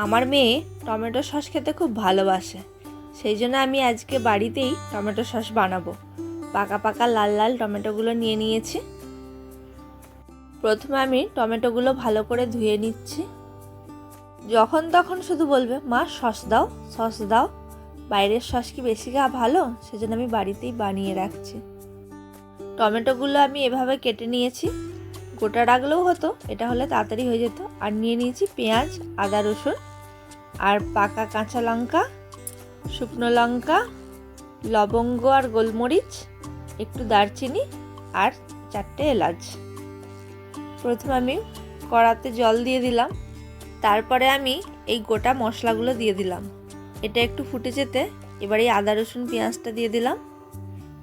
আমার মেয়ে tomato sauce খেতে খুব ভালোবাসে। সেই জন্য আমি আজকে বাড়িতেই টমেটো সস বানাবো। পাকা পাকা লাল লাল টমেটোগুলো নিয়ে নিয়েছি। প্রথমে আমি টমেটোগুলো ভালো করে ধুয়ে নিচ্ছি। যখন তখন শুধু বলবে, মা, সস দাও সস দাও। বাইরের সস কি বেশি গা ভালো? সেজন্য আমি বাড়িতেই বানিয়ে রাখছি। টমেটোগুলো আমি এভাবে কেটে নিয়েছি। গোটা রাখলেও হতো, এটা হলে তাড়াতাড়ি হয়ে যেত। আর নিয়ে নিয়েছি পেঁয়াজ, আদা, রসুন। আর পাকা কাঁচা লঙ্কা, শুকনো লঙ্কা, লবঙ্গ আর গোলমরিচ, একটু দারচিনি আর চারটে এলাচ। প্রথমে আমি কড়াতে জল দিয়ে দিলাম। তারপরে আমি এই গোটা মশলাগুলো দিয়ে দিলাম। এটা একটু ফুটে যেতে এবারে এই আদা, রসুন, পেঁয়াজটা দিয়ে দিলাম।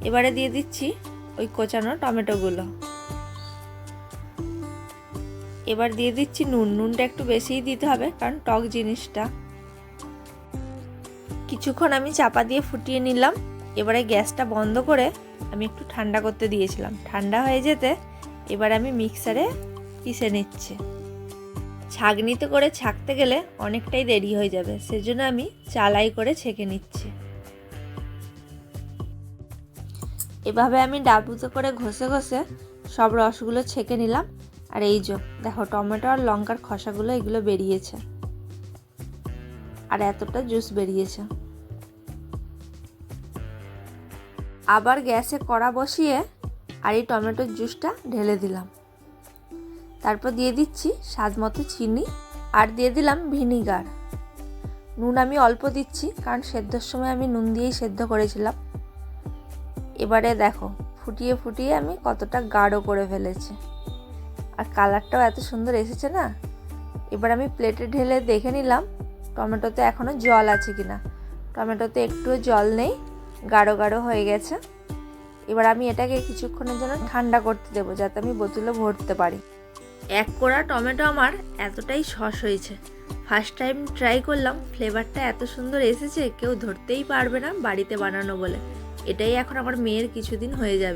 এবারে দিয়ে দিচ্ছি ওই কোচানো টমেটোগুলো। এবার দিয়ে দিচ্ছি নুন। নুনটা একটু বেশিই দিতে হবে কারণ টক জিনিসটা। কিছুক্ষণ আমি চাপা দিয়ে ফুটিয়ে নিলাম। এবারে গ্যাসটা বন্ধ করে আমি একটু ঠান্ডা করতে দিয়েছিলাম। ঠান্ডা হয়ে যেতে এবার আমি মিক্সারে পিষে নিচ্ছি। ছাগনিতে করে ছাকতে গেলে অনেকটাই দেরি হয়ে যাবে, সেজন্য আমি চালাই করে ছেঁকে নিচ্ছি। এভাবে আমি ডাবুতে করে ঘষে ঘষে সব রসগুলো ছেঁকে নিলাম। আর এই যে, দেখো টমেটো আর লঙ্কার খসাগুলো এগুলো বেরিয়েছে। আর এতটা জুস বেরিয়েছে। আবার গ্যাসে কড়া বসিয়ে আর এই টমেটোর জুসটা ঢেলে দিলাম। তারপর দিয়ে দিচ্ছি স্বাদ মতো চিনি আর দিয়ে দিলাম ভিনিগার। নুন আমি অল্প দিচ্ছি কারণ সেদ্ধর সময় আমি নুন দিয়েই সেদ্ধ করেছিলাম। এবারে দেখো, ফুটিয়ে ফুটিয়ে আমি কতটা গাঢ় করে ফেলেছি। আর কালারটাও এত সুন্দর এসেছে না? এবার আমি প্লেটে ঢেলে দেখে নিলাম টমেটোতে এখনও জল আছে কি না টমেটোতে একটুও জল নেই, গাঢ় গাঢ় হয়ে গেছে। এবার আমি এটাকে কিছুক্ষণের জন্য ঠান্ডা করতে দেবো, যাতে আমি বোতলে ভরতে পারি। এক কোড়া টমেটো আমার এতটাই সস হয়েছে। ফার্স্ট টাইম ট্রাই করলাম ফ্লেভারটা এত সুন্দর এসেছে, কেউ ধরতেই পারবে না বাড়িতে বানানো বলে। এটাই এখন আমার মেয়ের কিছুদিন হয়ে যাবে।